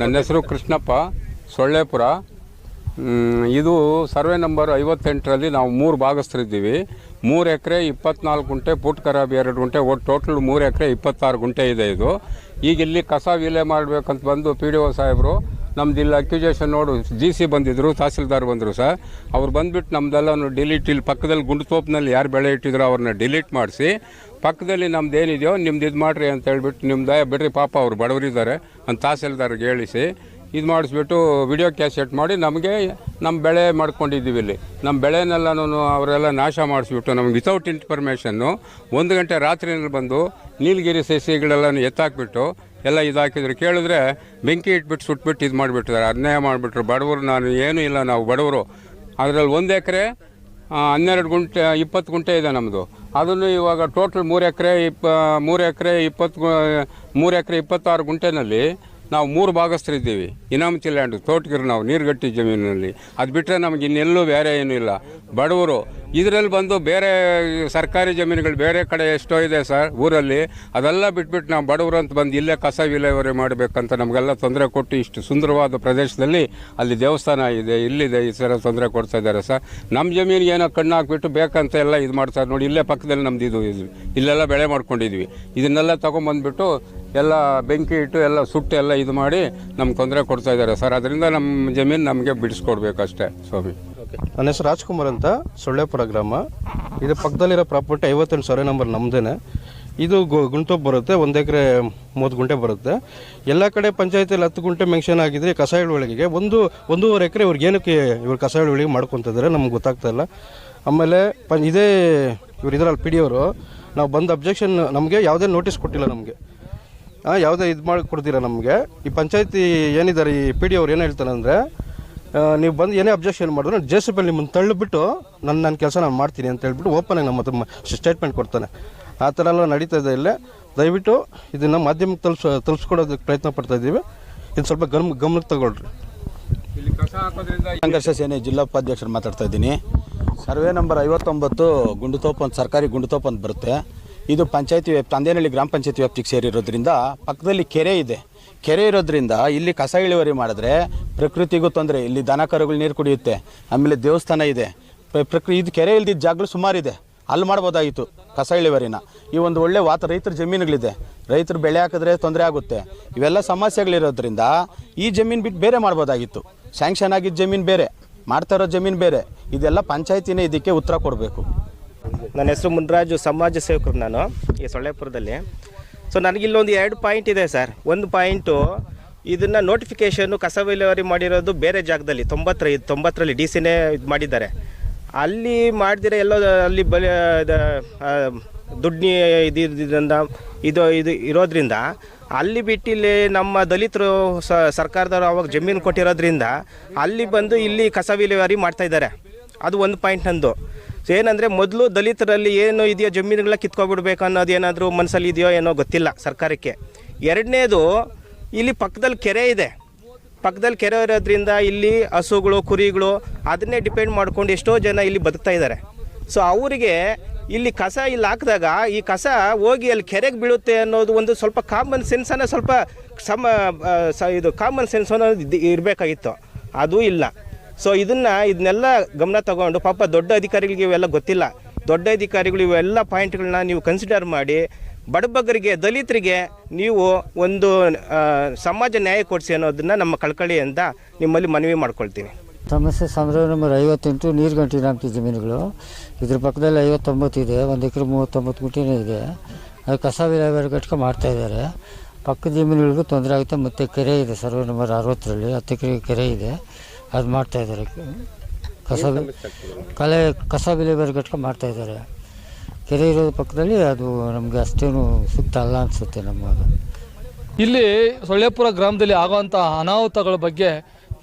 ನನ್ನ ಹೆಸರು ಕೃಷ್ಣಪ್ಪ ಸೊಳ್ಳೆಪುರ. ಇದು ಸರ್ವೆ ನಂಬರ್ ಐವತ್ತೆಂಟರಲ್ಲಿ ನಾವು ಮೂರು ಭಾಗಸ್ಥರಿದ್ದೀವಿ. ಮೂರು ಎಕರೆ ಇಪ್ಪತ್ನಾಲ್ಕು ಗುಂಟೆ, ಪುಟ್ ಖರಾಬ್ ಎರಡು ಗುಂಟೆ ಒಟ್ಟು ಟೋಟಲ್ ಮೂರು ಎಕರೆ ಇಪ್ಪತ್ತಾರು ಗುಂಟೆ ಇದೆ ಇದು. ಈಗ ಇಲ್ಲಿ ಕಸ ವಿಲೆ ಮಾಡಬೇಕಂತ ಬಂದು ಪಿ ಡಿ ಒ ಸಾಹೇಬರು, ನಮ್ದು ಇಲ್ಲಿ ಅಕ್ಯುಜೇಷನ್ ನೋಡು, ಜಿ ಸಿ ಬಂದಿದ್ದರು ತಹಸೀಲ್ದಾರ್ ಬಂದರು ಸರ್. ಅವ್ರು ಬಂದುಬಿಟ್ಟು ನಮ್ದೆಲ್ಲ ಡಿಲೀಟ್ ಇಲ್ಲಿ ಪಕ್ಕದಲ್ಲಿ ಗುಂಡ್ತೋಪ್ನಲ್ಲಿ ಯಾರು ಬೆಳೆ ಇಟ್ಟಿದ್ರು ಅವ್ರನ್ನ ಡಿಲೀಟ್ ಮಾಡಿಸಿ ಪಕ್ಕದಲ್ಲಿ ನಮ್ದು ಏನಿದೆಯೋ ನಿಮ್ದು ಇದು ಮಾಡಿರಿ ಅಂತ ಹೇಳ್ಬಿಟ್ಟು ನಿಮ್ದು ಬಿಡ್ರಿ, ಪಾಪ ಅವರು ಬಡವರಿದ್ದಾರೆ ಅಂತ ತಹಸೀಲ್ದಾರ್ಗೆ ಹೇಳಿಸಿ ಇದು ಮಾಡಿಸ್ಬಿಟ್ಟು ವಿಡಿಯೋ ಕ್ಯಾಸೆಟ್ ಮಾಡಿ ನಮಗೆ ನಮ್ಮ ಬೆಳೆ ಮಾಡ್ಕೊಂಡಿದ್ದೀವಿ ಇಲ್ಲಿ. ನಮ್ಮ ಬೆಳೆನೆಲ್ಲನೂ ಅವರೆಲ್ಲ ನಾಶ ಮಾಡಿಸ್ಬಿಟ್ಟು ನಮ್ಗೆ ವಿತೌಟ್ ಇನ್ಫಾರ್ಮೇಷನ್ನು ಒಂದು ಗಂಟೆ ರಾತ್ರಿನಲ್ಲಿ ಬಂದು ನೀಲಗಿರಿ ಸಸಿಗಳೆಲ್ಲನೂ ಎತ್ತಾಕ್ಬಿಟ್ಟು ಎಲ್ಲ ಇದಾಕಿದ್ರು. ಕೇಳಿದ್ರೆ ಬೆಂಕಿ ಇಟ್ಬಿಟ್ಟು ಸುಟ್ಬಿಟ್ಟು ಇದು ಮಾಡಿಬಿಟ್ಟಿದ್ದಾರೆ ಅನ್ಯಾಯ ಮಾಡಿಬಿಟ್ರು. ಬಡವರು ನಾನು ಏನೂ ಇಲ್ಲ, ನಾವು ಬಡವರು. ಅದರಲ್ಲಿ ಒಂದು ಎಕರೆ ಹನ್ನೆರಡು ಗುಂಟೆ, ಇಪ್ಪತ್ತು ಗುಂಟೆ ಇದೆ ನಮ್ಮದು ಅದನ್ನು ಇವಾಗ ಟೋಟಲ್ ಮೂರು ಎಕರೆ ಇಪ್ಪ, ಮೂರು ಎಕರೆ ಇಪ್ಪತ್ತು ಮೂರು ಎಕರೆ ಇಪ್ಪತ್ತಾರು ಗುಂಟೆನಲ್ಲಿ ನಾವು ಮೂರು ಭಾಗಸ್ಥರಿದ್ದೀವಿ. ಇನಾಮತಿ ಲ್ಯಾಂಡ್ ತೋಟಗಿರು ನಾವು, ನೀರುಗಟ್ಟಿ ಜಮೀನಿನಲ್ಲಿ. ಅದು ಬಿಟ್ಟರೆ ನಮಗೆ ಇನ್ನೆಲ್ಲೂ ಬೇರೆ ಏನೂ ಇಲ್ಲ. ಬಡವರು ಇದರಲ್ಲಿ ಬಂದು ಬೇರೆ ಸರ್ಕಾರಿ ಜಮೀನುಗಳು ಬೇರೆ ಕಡೆ ಎಷ್ಟೋ ಇದೆ ಸರ್ ಊರಲ್ಲಿ. ಅದೆಲ್ಲ ಬಿಟ್ಬಿಟ್ಟು ನಾವು ಬಡವರು ಅಂತ ಬಂದು ಇಲ್ಲೇ ಕಸ ವಿಲೇವಾರಿ ಮಾಡಬೇಕಂತ ನಮಗೆಲ್ಲ ತೊಂದರೆ ಕೊಟ್ಟು ಇಷ್ಟು ಸುಂದರವಾದ ಪ್ರದೇಶದಲ್ಲಿ ಅಲ್ಲಿ ದೇವಸ್ಥಾನ ಇದೆ, ಇಲ್ಲಿದೆ, ಈ ಥರ ತೊಂದರೆ ಕೊಡ್ತಾ ಇದ್ದಾರೆ ಸರ್. ನಮ್ಮ ಜಮೀನು ಏನೋ ಕಣ್ಣು ಹಾಕ್ಬಿಟ್ಟು ಬೇಕಂತ ಎಲ್ಲ ಇದು ಮಾಡ್ತಾರೆ ನೋಡಿ, ಇಲ್ಲೇ ಪಕ್ಕದಲ್ಲಿ ನಮ್ದು ಇದು ಇದು. ಇಲ್ಲೆಲ್ಲ ಬೆಳೆ ಮಾಡ್ಕೊಂಡಿದ್ವಿ. ಇದನ್ನೆಲ್ಲ ತೊಗೊಂಬಂದ್ಬಿಟ್ಟು ಎಲ್ಲ ಬೆಂಕಿ ಇಟ್ಟು ಎಲ್ಲ ಸುಟ್ಟು ಎಲ್ಲ ಇದು ಮಾಡಿ ನಮ್ಗೆ ತೊಂದರೆ ಕೊಡ್ತಾ ಇದ್ದಾರೆ ಸರ್. ಅದರಿಂದ ನಮ್ಮ ಜಮೀನು ನಮಗೆ ಬಿಡಿಸ್ಕೊಡ್ಬೇಕಷ್ಟೇ, ಸ್ವಾಮಿ. ನನ್ನ ಹೆಸರು ರಾಜ್ಕುಮಾರ್ ಅಂತ, ಸೊಳ್ಳೆಪುರ ಗ್ರಾಮ. ಇದು ಪಕ್ಕದಲ್ಲಿರೋ ಪ್ರಾಪರ್ಟಿ ಐವತ್ತೆಂಟು ಸಾವಿರ ನಂಬರ್ ನಮ್ಮದೇನೆ ಇದು ಗು ಗುಂಟೋಪ್ ಬರುತ್ತೆ, ಒಂದು ಎಕರೆ ಮೂವತ್ತು ಗುಂಟೆ ಬರುತ್ತೆ. ಎಲ್ಲ ಕಡೆ ಪಂಚಾಯತಿಯಲ್ಲಿ ಹತ್ತು ಗುಂಟೆ ಮೆನ್ಷನ್ ಆಗಿದ್ರೆ ಕಸ ಇಳುವಳಿಗೆ ಒಂದು, ಒಂದೂವರೆ ಎಕರೆ ಇವ್ರಿಗೆ ಏನಕ್ಕೆ ಇವ್ರು ಕಸ ಇಳುವಳಿಗೆ ಮಾಡ್ಕೊತಿದ್ದಾರೆ ನಮ್ಗೆ ಗೊತ್ತಾಗ್ತಾ ಇಲ್ಲ. ಆಮೇಲೆ ಪ ಇದೇ ಇವ್ರು ಇದರಲ್ಲಿ ಪಿ ಡಿ ಅವರು, ನಾವು ಬಂದು ಅಬ್ಜೆಕ್ಷನ್ ನಮಗೆ ಯಾವುದೇ ನೋಟಿಸ್ ಕೊಟ್ಟಿಲ್ಲ ನಮಗೆ. ಯಾವುದೇ ಇದು ಮಾಡಿ ಕೊಡ್ತೀರಾ ನಮಗೆ. ಈ ಪಂಚಾಯತಿ ಏನಿದ್ದಾರೆ, ಈ ಪಿ ಡಿ ಅವ್ರು ಏನು ಹೇಳ್ತಾರೆ ಅಂದರೆ ನೀವು ಬಂದು ಏನೇ ಅಬ್ಜೆಕ್ಷನ್ ಮಾಡಿದ್ರು ಜೆ ಸಿ ಪಿ ನಿಮ್ಮನ್ನು ತಳ್ಳಿಬಿಟ್ಟು ನನ್ನ ನನ್ನ ಕೆಲಸ ನಾನು ಮಾಡ್ತೀನಿ ಅಂತ ಹೇಳ್ಬಿಟ್ಟು ಓಪನ್ ಆಗಿ ನಮ್ಮ ಹತ್ರ ಸ್ಟೇಟ್ಮೆಂಟ್ ಕೊಡ್ತಾನೆ. ಆ ಥರ ಎಲ್ಲ ನಡೀತಾ ಇದೆ ಇಲ್ಲೇ. ದಯವಿಟ್ಟು ಇದನ್ನು ಮಾಧ್ಯಮಕ್ಕೆ ತಲುಪ ತಲುಪಿಸ್ಕೊಡೋದಕ್ಕೆ ಪ್ರಯತ್ನ ಪಡ್ತಾ ಇದ್ದೀವಿ. ಇದು ಸ್ವಲ್ಪ ಗಮ್ ಗಮನಕ್ಕೆ ತಗೊಳ್ರಿ. ಇಲ್ಲಿ ಕಸ ಹಾಕೋದ್ರಿಂದ ಸಂಘರ್ಷ ಸೇನೆ ಜಿಲ್ಲಾ ಉಪಾಧ್ಯಕ್ಷರು ಮಾತಾಡ್ತಾ ಇದ್ದೀನಿ. ಸರ್ವೆ ನಂಬರ್ ಐವತ್ತೊಂಬತ್ತು ಗುಂಡುತೋಪ್ ಅಂತ ಸರ್ಕಾರಿ ಗುಂಡುತೋಪ್ ಅಂತ ಬರುತ್ತೆ. ಇದು ಪಂಚಾಯತಿ ವ್ಯಾಪ್ತಿ ತಂದೇನಹಳ್ಳಿ ಗ್ರಾಮ ಪಂಚಾಯತಿ ವ್ಯಾಪ್ತಿಗೆ ಸೇರಿರೋದ್ರಿಂದ ಪಕ್ಕದಲ್ಲಿ ಕೆರೆ ಇದೆ. ಕೆರೆ ಇರೋದ್ರಿಂದ ಇಲ್ಲಿ ಕಸ ಇಳುವರಿ ಮಾಡಿದ್ರೆ ಪ್ರಕೃತಿಗೂ ತೊಂದರೆ, ಇಲ್ಲಿ ದನ ಕರುಗಳು ನೀರು ಕುಡಿಯುತ್ತೆ, ಆಮೇಲೆ ದೇವಸ್ಥಾನ ಇದೆ. ಪ್ರ- ಪ್ರಕೃ ಇದು ಕೆರೆ ಇಲ್ದಿದ್ದ ಜಾಗಗಳು ಸುಮಾರಿದೆ. ಅಲ್ಲಿ ಮಾಡ್ಬೋದಾಗಿತ್ತು ಕಸ ಇಳುವರಿನ. ಈ ಒಂದು ಒಳ್ಳೆ ವಾತ ರೈತರ ಜಮೀನುಗಳಿದೆ. ರೈತರು ಬೆಳೆ ಹಾಕಿದ್ರೆ ತೊಂದರೆ ಆಗುತ್ತೆ. ಇವೆಲ್ಲ ಸಮಸ್ಯೆಗಳಿರೋದ್ರಿಂದ ಈ ಜಮೀನು ಬಿಟ್ಟು ಬೇರೆ ಮಾಡ್ಬೋದಾಗಿತ್ತು. ಸ್ಯಾಂಕ್ಷನ್ ಆಗಿದ್ದ ಜಮೀನು ಬೇರೆ. ಮಾಡ್ತಾ ಇರೋ ಜಮೀನು ಬೇರೆ. ಇದೆಲ್ಲ ಪಂಚಾಯತಿನೇ ಇದಕ್ಕೆ ಉತ್ತರ ಕೊಡಬೇಕು. ನನ್ನ ಹೆಸರು ಮುನ್ರಾಜು, ಸಮಾಜ ಸೇವಕರು ನಾನು ಈ ಸೊಳ್ಳೆಪುರದಲ್ಲಿ. ಸೊ ನನಗಿಲ್ಲೊಂದು ಎರಡು ಪಾಯಿಂಟ್ ಇದೆ ಸರ್ ಒಂದು ಪಾಯಿಂಟು ಇದನ್ನು ನೋಟಿಫಿಕೇಷನ್ನು ಕಸ ವಿಲೇವಾರಿ ಮಾಡಿರೋದು ಬೇರೆ ಜಾಗದಲ್ಲಿ, ತೊಂಬತ್ತರ, ತೊಂಬತ್ತರಲ್ಲಿ ಡಿ ಸಿನೇ ಇದು ಮಾಡಿದ್ದಾರೆ. ಅಲ್ಲಿ ಮಾಡಿದಿರ ಎಲ್ಲೋ, ಅಲ್ಲಿ ಬಲಿ ದುಡ್ಡು ಇದ್ರಿಂದ, ಇದು ಇದು ಇರೋದ್ರಿಂದ, ಅಲ್ಲಿ ಬಿಟ್ಟು ಇಲ್ಲಿ ನಮ್ಮ ದಲಿತರು ಸರ್ಕಾರದವರು ಅವಾಗ ಜಮೀನು ಕೊಟ್ಟಿರೋದ್ರಿಂದ, ಅಲ್ಲಿ ಬಂದು ಇಲ್ಲಿ ಕಸ ವಿಲೇವಾರಿ ಮಾಡ್ತಾಯಿದ್ದಾರೆ ಅದು ಒಂದು ಪಾಯಿಂಟ್ ನಂದು. ಸೊ ಏನಂದರೆ ಮೊದಲು ದಲಿತರಲ್ಲಿ ಏನು ಇದೆಯೋ ಜಮೀನುಗಳ ಕಿತ್ಕೊಬಿಡ್ಬೇಕು ಅನ್ನೋದು ಏನಾದರೂ ಮನಸ್ಸಲ್ಲಿ ಇದೆಯೋ ಏನೋ ಗೊತ್ತಿಲ್ಲ ಸರ್ಕಾರಕ್ಕೆ. ಎರಡನೇದು ಇಲ್ಲಿ ಪಕ್ಕದಲ್ಲಿ ಕೆರೆ ಇದೆ. ಪಕ್ಕದಲ್ಲಿ ಕೆರೆ ಇರೋದ್ರಿಂದ ಇಲ್ಲಿ ಹಸುಗಳು, ಕುರಿಗಳು ಅದನ್ನೇ ಡಿಪೆಂಡ್ ಮಾಡ್ಕೊಂಡು ಎಷ್ಟೋ ಜನ ಇಲ್ಲಿ ಬದುಕ್ತಾ ಇದ್ದಾರೆ. ಸೊ ಅವರಿಗೆ ಇಲ್ಲಿ ಕಸ ಇಲ್ಲಿ ಹಾಕಿದಾಗ ಈ ಕಸ ಹೋಗಿ ಅಲ್ಲಿ ಕೆರೆಗೆ ಬೀಳುತ್ತೆ ಅನ್ನೋದು ಒಂದು ಸ್ವಲ್ಪ ಕಾಮನ್ ಸೆನ್ಸ್ ಅನ್ನೋ ಸ್ವಲ್ಪ ಸಮ ಇದು ಕಾಮನ್ ಸೆನ್ಸ್ ಅನ್ನೋದು ಇರಬೇಕಾಗಿತ್ತು. ಅದು ಇಲ್ಲ. ಸೊ ಇದನ್ನು ಇದನ್ನೆಲ್ಲ ಗಮನ ತಗೊಂಡು ಪಾಪ ದೊಡ್ಡ ಅಧಿಕಾರಿಗಳಿಗೆ ಇವೆಲ್ಲ ಗೊತ್ತಿಲ್ಲ. ದೊಡ್ಡ ಅಧಿಕಾರಿಗಳು ಇವೆಲ್ಲ ಪಾಯಿಂಟ್ಗಳನ್ನ ನೀವು ಕನ್ಸಿಡರ್ ಮಾಡಿ ಬಡಬಗ್ಗರಿಗೆ, ದಲಿತರಿಗೆ ನೀವು ಒಂದು ಸಮಾಜ ನ್ಯಾಯ ಕೊಡಿಸಿ ಅನ್ನೋದನ್ನು ನಮ್ಮ ಕಳ್ಕಳಿಯಿಂದ ನಿಮ್ಮಲ್ಲಿ ಮನವಿ ಮಾಡ್ಕೊಳ್ತೀನಿ. ಸಮಸ್ಯೆ ಸಂಗ್ರಹ ನಂಬರ್ ಐವತ್ತೆಂಟು, ನೀರುಗಂಟಿ ನಾಲ್ಕು ಜಮೀನುಗಳು. ಇದ್ರ ಪಕ್ಕದಲ್ಲಿ ಐವತ್ತೊಂಬತ್ತು ಇದೆ, ಒಂದು ಎಕರೆ ಮೂವತ್ತೊಂಬತ್ತು ಗುಂಟೆನೇ ಇದೆ. ಅದು ಕಸ ವಿಲೇವಾರಿ ಘಟಕ ಮಾಡ್ತಾ ಇದ್ದಾರೆ. ಪಕ್ಕದ ಜಮೀನುಗಳಿಗೂ ತೊಂದರೆ ಆಗುತ್ತೆ, ಮತ್ತು ಕೆರೆ ಇದೆ. ಸರ್ವೆ ನಂಬರ್ ಅರವತ್ತರಲ್ಲಿ ಹತ್ತು ಎಕರೆ ಕೆರೆ ಇದೆ. ಅದು ಮಾಡ್ತಾ ಇದ್ದಾರೆ. ಕಸ ಕಲೆ ಕಸ ವಿಲೇವಾರಿ ಘಟಕ ಮಾಡ್ತಾ ಇದ್ದಾರೆ. ಕೆರೆ ಇರೋದ್ರ ಪಕ್ಕದಲ್ಲಿ ಅದು ನಮಗೆ ಅಷ್ಟೇನು ಸೂಕ್ತ ಅಲ್ಲ ಅನಿಸುತ್ತೆ ನಮಗೆ. ಇಲ್ಲಿ ಸೊಳ್ಳೆಪುರ ಗ್ರಾಮದಲ್ಲಿ ಆಗುವಂಥ ಅನಾಹುತಗಳ ಬಗ್ಗೆ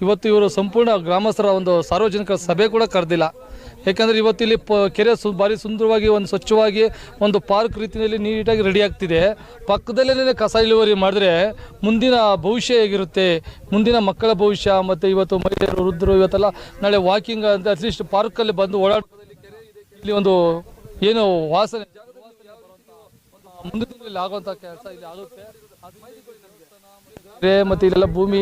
ಇವತ್ತು ಇವರು ಸಂಪೂರ್ಣ ಗ್ರಾಮಸ್ಥರ ಒಂದು ಸಾರ್ವಜನಿಕ ಸಭೆ ಕೂಡ ಕರೆದಿಲ್ಲ. ಯಾಕಂದರೆ ಇವತ್ತು ಇಲ್ಲಿ ಪ, ಕೆರೆ ಸು ಭಾರಿ ಸುಂದರವಾಗಿ, ಒಂದು ಸ್ವಚ್ಛವಾಗಿ, ಒಂದು ಪಾರ್ಕ್ ರೀತಿಯಲ್ಲಿ ನೀಟಾಗಿ ರೆಡಿ ಆಗ್ತಿದೆ. ಪಕ್ಕದಲ್ಲೇ ಕಸ ಇಳುವರಿ ಮಾಡಿದ್ರೆ ಮುಂದಿನ ಭವಿಷ್ಯ ಹೇಗಿರುತ್ತೆ? ಮುಂದಿನ ಮಕ್ಕಳ ಭವಿಷ್ಯ, ಮತ್ತು ಇವತ್ತು ಮಹಿಳೆಯರು, ವೃದ್ಧರು, ಇವತ್ತೆಲ್ಲ ನಾಳೆ ವಾಕಿಂಗ್ ಅಂತ ಅಟ್ಲೀಸ್ಟ್ ಪಾರ್ಕಲ್ಲಿ ಬಂದು ಇದೆ. ಇಲ್ಲಿ ಒಂದು ಏನು ವಾಸನೆ ಮುಂದಿನ ಆಗುವಂಥ ಕೆಲಸ ಇಲ್ಲಿ ಆಗುತ್ತೆ. ಮತ್ತು ಇಲ್ಲೆಲ್ಲ ಭೂಮಿ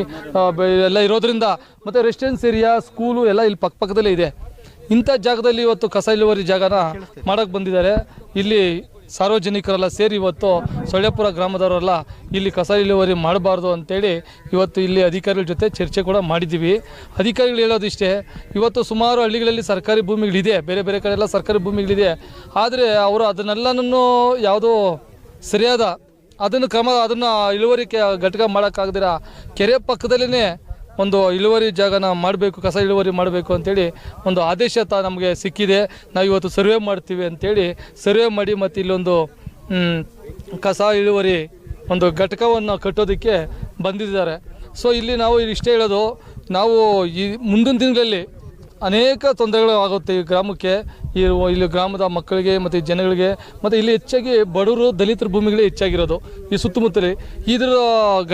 ಎಲ್ಲ ಇರೋದ್ರಿಂದ ಮತ್ತು ರೆಸಿಡೆನ್ಸ್ ಏರಿಯಾ ಸ್ಕೂಲು ಎಲ್ಲ ಇಲ್ಲಿ ಪಕ್ಕ ಪಕ್ಕದಲ್ಲೇ ಇದೆ. ಇಂಥ ಜಾಗದಲ್ಲಿ ಇವತ್ತು ಕಸ ಇಳುವರಿ ಜಾಗನ ಮಾಡೋಕ್ಕೆ ಬಂದಿದ್ದಾರೆ. ಇಲ್ಲಿ ಸಾರ್ವಜನಿಕರೆಲ್ಲ ಸೇರಿ ಇವತ್ತು ಸೊಳ್ಳೆಪುರ ಗ್ರಾಮದವರೆಲ್ಲ ಇಲ್ಲಿ ಕಸ ಇಳುವರಿ ಮಾಡಬಾರ್ದು ಅಂತೇಳಿ ಇವತ್ತು ಇಲ್ಲಿ ಅಧಿಕಾರಿಗಳ ಜೊತೆ ಚರ್ಚೆ ಕೂಡ ಮಾಡಿದ್ದೀವಿ. ಅಧಿಕಾರಿಗಳು ಹೇಳೋದಿಷ್ಟೇ, ಇವತ್ತು ಸುಮಾರು ಹಳ್ಳಿಗಳಲ್ಲಿ ಸರ್ಕಾರಿ ಭೂಮಿಗಳಿದೆ, ಬೇರೆ ಬೇರೆ ಕಡೆ ಎಲ್ಲ ಸರ್ಕಾರಿ ಭೂಮಿಗಳಿದೆ. ಆದರೆ ಅವರು ಅದನ್ನೆಲ್ಲನೂ ಯಾವುದೋ ಸರಿಯಾದ ಅದನ್ನು ಕ್ರಮ, ಅದನ್ನು ಇಳುವರಿ ಘಟಕ ಮಾಡೋಕ್ಕಾಗದಿರ ಕೆರೆ ಪಕ್ಕದಲ್ಲೇ ಒಂದು ಇಳುವರಿ ಜಾಗನ ಮಾಡಬೇಕು, ಕಸ ಇಳುವರಿ ಮಾಡಬೇಕು ಅಂತೇಳಿ ಒಂದು ಆದೇಶ ತ ನಮಗೆ ಸಿಕ್ಕಿದೆ. ನಾವು ಇವತ್ತು ಸರ್ವೆ ಮಾಡ್ತೀವಿ ಅಂತೇಳಿ ಸರ್ವೆ ಮಾಡಿ ಮತ್ತು ಇಲ್ಲೊಂದು ಕಸ ಇಳುವರಿ ಒಂದು ಘಟಕವನ್ನು ಕಟ್ಟೋದಕ್ಕೆ ಬಂದಿದ್ದಾರೆ. ಸೊ ಇಲ್ಲಿ ನಾವು ಇಷ್ಟೇ ಹೇಳೋದು, ನಾವು ಈ ಮುಂದಿನ ದಿನಗಳಲ್ಲಿ ಅನೇಕ ತೊಂದರೆಗಳು ಆಗುತ್ತೆ ಈ ಗ್ರಾಮಕ್ಕೆ. ಈ ಇಲ್ಲಿ ಗ್ರಾಮದ ಮಕ್ಕಳಿಗೆ ಮತ್ತು ಜನಗಳಿಗೆ ಮತ್ತು ಇಲ್ಲಿ ಹೆಚ್ಚಾಗಿ ಬಡವರು ದಲಿತರ ಭೂಮಿಗಳೇ ಹೆಚ್ಚಾಗಿರೋದು. ಈ ಸುತ್ತಮುತ್ತಲಿ ಇದರ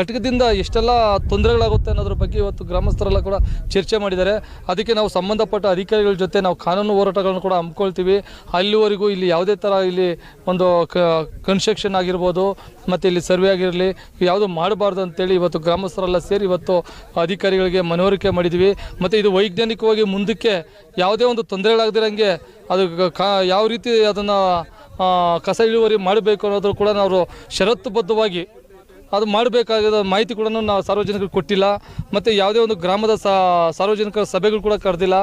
ಘಟಕದಿಂದ ಎಷ್ಟೆಲ್ಲ ತೊಂದರೆಗಳಾಗುತ್ತೆ ಅನ್ನೋದ್ರ ಬಗ್ಗೆ ಇವತ್ತು ಗ್ರಾಮಸ್ಥರೆಲ್ಲ ಕೂಡ ಚರ್ಚೆ ಮಾಡಿದ್ದಾರೆ. ಅದಕ್ಕೆ ನಾವು ಸಂಬಂಧಪಟ್ಟ ಅಧಿಕಾರಿಗಳ ಜೊತೆ ನಾವು ಕಾನೂನು ಹೋರಾಟಗಳನ್ನು ಕೂಡ ಹಮ್ಮಿಕೊಳ್ತೀವಿ. ಅಲ್ಲಿವರೆಗೂ ಇಲ್ಲಿ ಯಾವುದೇ ಥರ ಇಲ್ಲಿ ಒಂದು ಕನ್ಸ್ಟ್ರಕ್ಷನ್ ಆಗಿರ್ಬೋದು, ಮತ್ತು ಇಲ್ಲಿ ಸರ್ವೆ ಆಗಿರಲಿ, ಯಾವುದು ಮಾಡಬಾರ್ದು ಅಂತೇಳಿ ಇವತ್ತು ಗ್ರಾಮಸ್ಥರೆಲ್ಲ ಸೇರಿ ಇವತ್ತು ಅಧಿಕಾರಿಗಳಿಗೆ ಮನವರಿಕೆ ಮಾಡಿದ್ವಿ. ಮತ್ತು ಇದು ವೈಜ್ಞಾನಿಕವಾಗಿ ಮುಂದಕ್ಕೆ ಯಾವುದೇ ಒಂದು ತೊಂದರೆಗಳಾಗದಿರಂಗೆ ಅದು ಕಾ ಯಾವ ರೀತಿ ಅದನ್ನು ಕಸ ಇಳುವರಿ ಮಾಡಬೇಕು ಅನ್ನೋದ್ರ ಕೂಡ ನಾವು ಷರತ್ತುಬದ್ಧವಾಗಿ ಅದು ಮಾಡಬೇಕಾದ ಮಾಹಿತಿ ಕೂಡ ನಾವು ಸಾರ್ವಜನಿಕರಿಗೆ ಕೊಟ್ಟಿಲ್ಲ. ಮತ್ತು ಯಾವುದೇ ಒಂದು ಗ್ರಾಮದ ಸಾರ್ವಜನಿಕರ ಸಭೆಗಳು ಕೂಡ ಕರೆದಿಲ್ಲ.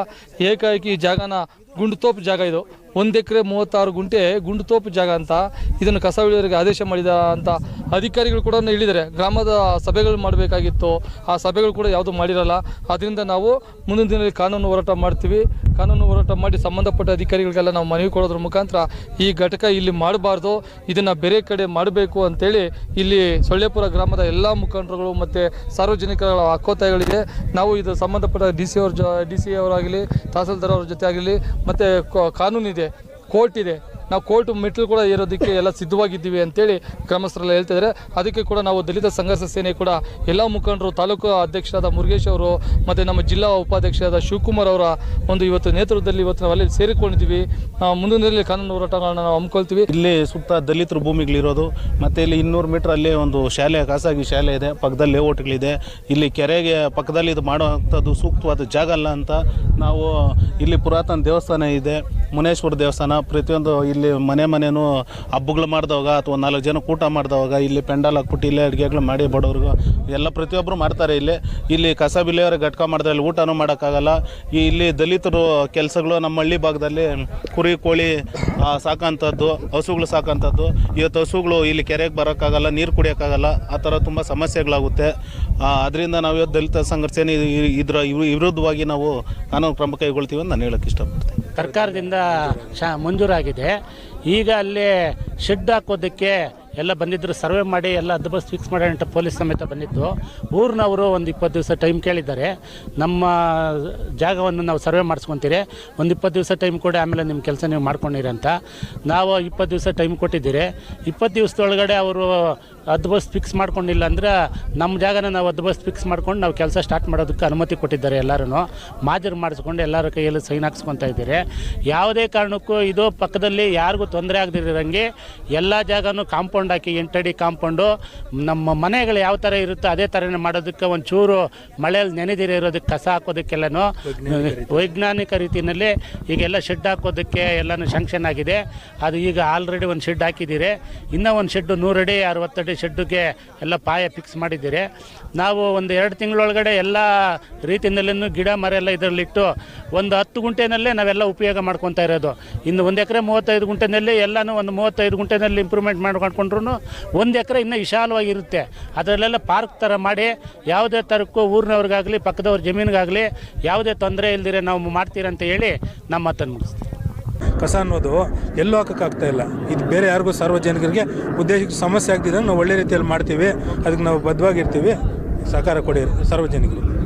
ಏಕಾಏಕಿ ಈ ಜಾಗನ ಗುಂಡುತೋಪು ಜಾಗ ಇದು. ಒಂದು ಎಕರೆ ಮೂವತ್ತಾರು ಗುಂಟೆ ಗುಂಡುತೋಪು ಜಾಗ ಅಂತ ಇದನ್ನು ಕಸ ಇಳಿಯೋರಿಗೆ ಆದೇಶ ಮಾಡಿದ ಅಂತ ಅಧಿಕಾರಿಗಳು ಕೂಡ ಹೇಳಿದ್ದಾರೆ. ಗ್ರಾಮದ ಸಭೆಗಳು ಮಾಡಬೇಕಾಗಿತ್ತು. ಆ ಸಭೆಗಳು ಕೂಡ ಯಾವುದು ಮಾಡಿರಲ್ಲ. ಅದರಿಂದ ನಾವು ಮುಂದಿನ ದಿನದಲ್ಲಿ ಕಾನೂನು ಹೋರಾಟ ಮಾಡ್ತೀವಿ. ಕಾನೂನು ಹೋರಾಟ ಮಾಡಿ ಸಂಬಂಧಪಟ್ಟ ಅಧಿಕಾರಿಗಳಿಗೆಲ್ಲ ನಾವು ಮನವಿ ಕೊಡೋದ್ರ ಮುಖಾಂತರ ಈ ಘಟಕ ಇಲ್ಲಿ ಮಾಡಬಾರ್ದು. ಇದನ್ನು ಬೇರೆ ಕಡೆ ಮಾಡಬೇಕು ಅಂತೇಳಿ ಇಲ್ಲಿ ಸೊಳ್ಳೆಪುರ ಗ್ರಾಮದ ಎಲ್ಲ ಮುಖಂಡರುಗಳು ಮತ್ತು ಸಾರ್ವಜನಿಕರ ಹಕ್ಕೋತ್ತಾಯಗಳಿದೆ ನಾವು ಇದು ಸಂಬಂಧಪಟ್ಟ ಡಿ ಸಿ ಅವ್ರ ಜೊ, ಡಿ ಸಿ ಅವರಾಗಲಿ, ತಹಸೀಲ್ದಾರ್ ಅವ್ರ ಜೊತೆ ಆಗಲಿ ಮತ್ತು ಕಾನೂನಿದೆ ಕೋರ್ಟ್ ಇದೆ. ನಾವು ಕೋರ್ಟ್ ಮೆಟ್ಲು ಕೂಡ ಏರೋದಕ್ಕೆ ಎಲ್ಲ ಸಿದ್ಧವಾಗಿದ್ದೀವಿ ಅಂತೇಳಿ ಗ್ರಾಮಸ್ಥರೆಲ್ಲ ಹೇಳ್ತಿದ್ದಾರೆ. ಅದಕ್ಕೆ ಕೂಡ ನಾವು ದಲಿತ ಸಂಘರ್ಷ ಸೇನೆ ಕೂಡ ಎಲ್ಲ ಮುಖಂಡರು, ತಾಲೂಕು ಅಧ್ಯಕ್ಷರಾದ ಮುರುಗೇಶ್ ಅವರು ಮತ್ತು ನಮ್ಮ ಜಿಲ್ಲಾ ಉಪಾಧ್ಯಕ್ಷರಾದ ಶಿವಕುಮಾರ್ ಅವರ ಒಂದು ಇವತ್ತು ನೇತೃತ್ವದಲ್ಲಿ ಇವತ್ತು ನಾವು ಅಲ್ಲಿ ಸೇರಿಕೊಂಡಿದ್ದೀವಿ. ಮುಂದಿನ ಕಾನೂನು ಹೋರಾಟಗಳನ್ನು ನಾವು ಹಮ್ಮಿಕೊಳ್ತೀವಿ. ಇಲ್ಲಿ ಸುತ್ತ ದಲಿತರು ಭೂಮಿಗಳಿರೋದು, ಮತ್ತು ಇಲ್ಲಿ ಇನ್ನೂರು ಮೀಟರ್ ಅಲ್ಲಿ ಒಂದು ಶಾಲೆ, ಖಾಸಗಿ ಶಾಲೆ ಇದೆ, ಪಕ್ಕದಲ್ಲಿ ಲೇಔಟ್ಗಳಿದೆ ಇಲ್ಲಿ ಕೆರೆಗೆ ಪಕ್ಕದಲ್ಲಿ ಇದು ಮಾಡುವಂಥದ್ದು ಸೂಕ್ತವಾದ ಜಾಗ ಅಲ್ಲ ಅಂತ ನಾವು ಇಲ್ಲಿ ಪುರಾತನ ದೇವಸ್ಥಾನ ಇದೆ. ಮುನೇಶ್ವರ ದೇವಸ್ಥಾನ, ಪ್ರತಿಯೊಂದು ಇಲ್ಲಿ ಮನೆ ಮನೆಯೂ ಹಬ್ಬಗಳು ಮಾಡಿದವಾಗ ಅಥವಾ ನಾಲ್ಕು ಜನ ಊಟ ಮಾಡಿದವಾಗ ಇಲ್ಲಿ ಪೆಂಡಲ್ ಹಾಕ್ಬಿಟ್ಟು ಇಲ್ಲೇ ಅಡುಗೆಗಳು ಮಾಡಿ ಬಡವ್ರಿಗೂ ಎಲ್ಲ ಪ್ರತಿಯೊಬ್ಬರು ಮಾಡ್ತಾರೆ ಇಲ್ಲಿ. ಇಲ್ಲಿ ಕಸ ಬಿಲೆಯವರ ಘಟಕ ಮಾಡಿದ್ರೆ ಇಲ್ಲಿ ಊಟನೂ ಮಾಡೋಕ್ಕಾಗಲ್ಲ. ಈ ಇಲ್ಲಿ ದಲಿತರು ಕೆಲಸಗಳು ನಮ್ಮ ಹಳ್ಳಿ ಭಾಗದಲ್ಲಿ ಕುರಿ, ಕೋಳಿ ಸಾಕೋಂಥದ್ದು ಹಸುಗಳು ಸಾಕೋಂಥದ್ದು ಇವತ್ತು ಹಸುಗಳು ಇಲ್ಲಿ ಕೆರೆಗೆ ಬರೋಕ್ಕಾಗಲ್ಲ, ನೀರು ಕುಡಿಯೋಕ್ಕಾಗಲ್ಲ, ಆ ಥರ ತುಂಬ ಸಮಸ್ಯೆಗಳಾಗುತ್ತೆ. ಅದರಿಂದ ನಾವು ಇವತ್ತು ದಲಿತ ಸಂಘರ್ಷನೇ ಇದರ ವಿರುದ್ಧವಾಗಿ ನಾವು ಕಾನೂನು ಕ್ರಮ ಕೈಗೊಳ್ತೀವಿ ಅಂತ ನಾನು ಹೇಳೋಕ್ಕೆ ಇಷ್ಟಪಡ್ತೀನಿ. ಸರ್ಕಾರದಿಂದ ಶಾ ಮಂಜೂರಾಗಿದೆ. ಈಗ ಅಲ್ಲಿ ಶೆಡ್ ಹಾಕೋದಕ್ಕೆ ಎಲ್ಲ ಬಂದಿದ್ದರು ಸರ್ವೆ ಮಾಡಿ ಎಲ್ಲ ಅದಬಸ್ ಫಿಕ್ಸ್ ಮಾಡಿ ಅಂತ ಪೊಲೀಸ್ ಸಮೇತ ಬಂದಿತ್ತು. ಊರಿನವರು ಒಂದು ಇಪ್ಪತ್ತು ದಿವಸ ಟೈಮ್ ಕೇಳಿದ್ದಾರೆ. ನಮ್ಮ ಜಾಗವನ್ನು ನಾವು ಸರ್ವೆ ಮಾಡಿಸ್ಕೊತೀರಿ. ಒಂದು ಇಪ್ಪತ್ತು ದಿವಸ ಟೈಮ್ ಕೊಡಿ, ಆಮೇಲೆ ನಿಮ್ಮ ಕೆಲಸ ನೀವು ಮಾಡ್ಕೊಂಡಿರಿ ಅಂತ. ನಾವು ಇಪ್ಪತ್ತು ದಿವಸ ಟೈಮ್ ಕೊಟ್ಟಿದ್ದೀರಿ. ಇಪ್ಪತ್ತು ದಿವಸದೊಳಗಡೆ ಅವರು ಹದ್ದುಬಸ್ತು ಫಿಕ್ಸ್ ಮಾಡ್ಕೊಂಡಿಲ್ಲ ಅಂದ್ರೆ ನಮ್ಮ ಜಾಗನ ನಾವು ಹದ್ದುಬಸ್ತು ಫಿಕ್ಸ್ ಮಾಡ್ಕೊಂಡು ನಾವು ಕೆಲಸ ಸ್ಟಾರ್ಟ್ ಮಾಡೋದಕ್ಕೆ ಅನುಮತಿ ಕೊಟ್ಟಿದ್ದಾರೆ ಎಲ್ಲರೂ ಮಾಜರು ಮಾಡಿಸ್ಕೊಂಡು ಎಲ್ಲರ ಕೈಯಲ್ಲಿ ಸೈನ್ ಹಾಕ್ಸ್ಕೊತ ಇದ್ದೀರಿ. ಯಾವುದೇ ಕಾರಣಕ್ಕೂ ಇದು ಪಕ್ಕದಲ್ಲಿ ಯಾರಿಗೂ ತೊಂದರೆ ಆಗದಿರೋಂಗೆ ಎಲ್ಲ ಜಾಗನೂ ಕಾಂಪೌಂಡ್ ಹಾಕಿ ಎಂಟಡಿ ಕಾಂಪೌಂಡು ನಮ್ಮ ಮನೆಗಳು ಯಾವ ಥರ ಇರುತ್ತೋ ಅದೇ ಥರನೇ ಮಾಡೋದಕ್ಕೆ ಒಂಚೂರು ಮಳೆಯಲ್ಲಿ ನೆನೆದಿರೋ ಇರೋದಕ್ಕೆ ಕಸ ಹಾಕೋದಕ್ಕೆಲ್ಲನೂ ವೈಜ್ಞಾನಿಕ ರೀತಿಯಲ್ಲಿ ಈಗೆಲ್ಲ ಶೆಡ್ ಹಾಕೋದಕ್ಕೆ ಎಲ್ಲನೂ ಶಾಂಕ್ಷನ್ ಆಗಿದೆ. ಅದು ಈಗ ಆಲ್ರೆಡಿ ಒಂದು ಶೆಡ್ ಹಾಕಿದ್ದೀರಿ. ಇನ್ನೂ ಒಂದು ಶೆಡ್ಡು ನೂರಡಿ ಅರವತ್ತಡಿ ಶೆಡ್ಡುಗೆ ಎಲ್ಲ ಪಾಯ ಫಿಕ್ಸ್ ಮಾಡಿದ್ದೀರಿ. ನಾವು ಒಂದು ಎರಡು ತಿಂಗಳೊಳಗಡೆ ಎಲ್ಲ ರೀತಿಯಲ್ಲೂ ಗಿಡ, ಮರ ಎಲ್ಲ ಇದರಲ್ಲಿಟ್ಟು ಒಂದು ಹತ್ತು ಗುಂಟೆನಲ್ಲೇ ನಾವೆಲ್ಲ ಉಪಯೋಗ ಮಾಡ್ಕೊತಾ ಇರೋದು. ಇನ್ನು ಒಂದು ಎಕರೆ ಮೂವತ್ತೈದು ಗುಂಟೆನಲ್ಲಿ ಎಲ್ಲನೂ ಒಂದು ಮೂವತ್ತೈದು ಗುಂಟೆನಲ್ಲಿ ಇಂಪ್ರೂವ್ಮೆಂಟ್ ಮಾಡ್ಕೊಂಡ್ರು ಒಂದು ಎಕರೆ ಇನ್ನೂ ವಿಶಾಲವಾಗಿರುತ್ತೆ. ಅದರಲ್ಲೆಲ್ಲ ಪಾರ್ಕ್ ಥರ ಮಾಡಿ ಯಾವುದೇ ಥರಕ್ಕೂ ಊರಿನವ್ರಿಗಾಗಲಿ, ಪಕ್ಕದವ್ರ ಜಮೀನಿಗಾಗಲಿ ಯಾವುದೇ ತೊಂದರೆ ಇಲ್ದಿರೆ ನಾವು ಮಾಡ್ತೀರಂತ ಹೇಳಿ ನಮ್ಮ ಮಾತನ್ನು ಮುಗಿಸ್ತೀವಿ ಕಸ ಅನ್ನೋದು ಎಲ್ಲೂ ಹಾಕೋಕ್ಕಾಗ್ತಾ ಇಲ್ಲ. ಇದು ಬೇರೆ ಯಾರಿಗೂ ಸಾರ್ವಜನಿಕರಿಗೆ ಉದ್ದೇಶಕ್ಕೆ ಸಮಸ್ಯೆ ಆಗ್ತಿದ್ದಂಗೆ ನಾವು ಒಳ್ಳೆ ರೀತಿಯಲ್ಲಿ ಮಾಡ್ತೀವಿ, ಅದಕ್ಕೆ ನಾವು ಬದ್ಧವಾಗಿರ್ತೀವಿ. ಸಹಕಾರ ಕೊಡಿ ಸಾರ್ವಜನಿಕರಿಗೆ.